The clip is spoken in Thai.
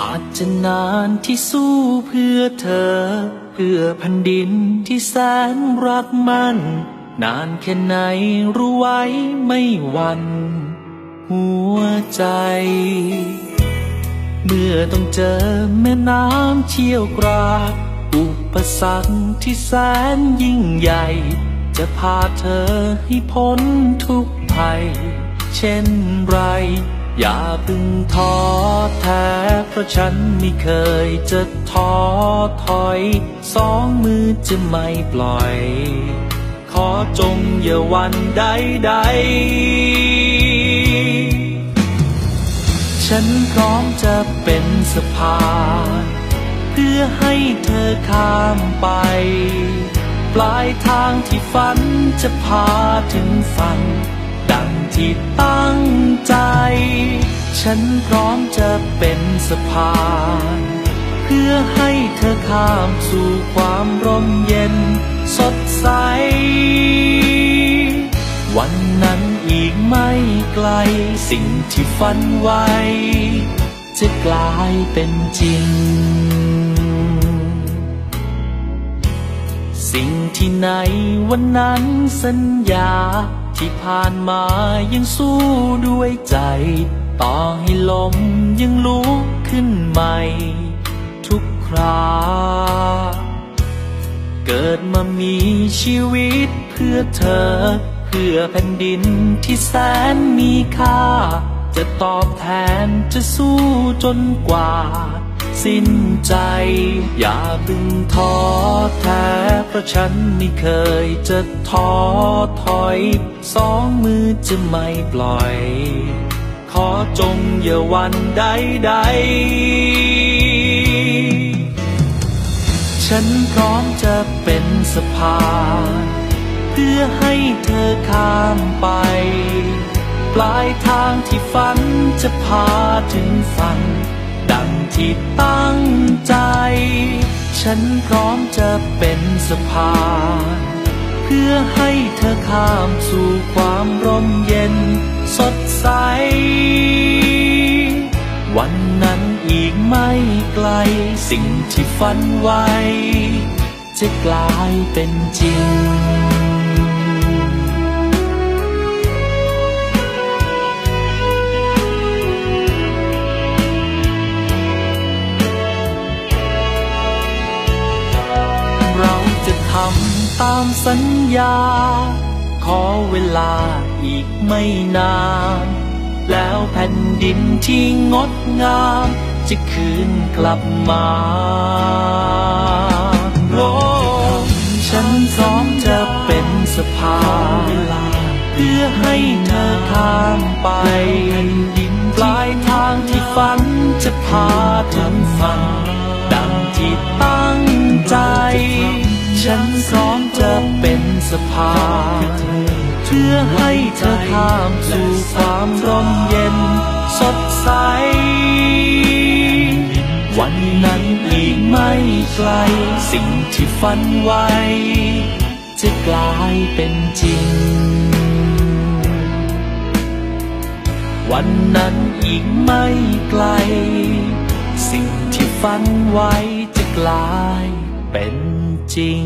อาจจะนานที่สู้เพื่อเธอ เพื่อแผ่นดินที่แสนรักมัน นานแค่ไหนรู้ไว้ไม่วัน หัวใจ เมื่อต้องเจอแม่น้ำเชี่ยวกรากอุปสรรคที่แสนยิ่งใหญ่ จะพาเธอให้พ้นทุกภัย เช่นไร อย่าเพึ่งท้อแท้เพราะฉันไม่เคยจะท้อถอย สองมือจะไม่ปล่อย ขอจงอย่าวันใดใดฉันพร้อมจะเป็นสะพานเพื่อให้เธอข้ามไป ปลายทางที่ฝันจะพาถึงฝัน ดังที่ตั้ง ฉันพร้อมจะเป็นสะพาน เพื่อให้เธอข้ามสู่ความร่มเย็นสดใส วันนั้นอีกไม่ไกล สิ่งที่ฝันไว้ จะกลายเป็นจริง สิ่งที่ในวันนั้นสัญญาที่ผ่านมายังสู้ด้วยใจ ต่อให้ลมยังลุกขึ้นใหม่ ทุกครา เกิดมามีชีวิตเพื่อเธอ เพื่อแผ่นดินที่แสนมีค่า จะตอบแทนจะสู้จนกว่า สิ้นใจ อย่าพึงท้อแท้เพราะฉันไม่เคยจะท้อถอย สองมือจะไม่ปล่อย ขอจงอย่าวันใดใดๆฉันพร้อมจะเป็นสะพาน เพื่อให้เธอข้ามไป ปลายทางที่ฝันจะพาถึงฝัน ดังที่ตั้งใจ ฉันพร้อมจะเป็นสะพานเพื่อให้เธอข้ามสู่ความร่มเย็น สดใส วันนั้นอีกไม่ไกล สิ่งที่ฝันไว้ จะกลายเป็นจริงเราจะทำตามสัญญา ขอเวลา อีกไม่นาน แล้วแผ่นดินที่งดงาม จะคืนกลับมาโอ้ฉันพร้อมจะเป็นสะพานเพื่อให้เธอข้ามไปปลายทางที่ฝันจะพาถึงฝันดังที่ตั้งใจ ฉันพร้อมจะเป็นสะพาน พื่อให้เธอข้ามสู่ความร่มเย็นสดใส วันนั้นอีกไม่ไกล สิ่งที่ฝันไว้ จะกลายเป็นจริง วันนั้นอีกไม่ไกล สิ่งที่ฝันไว้จะกลายเป็นจริง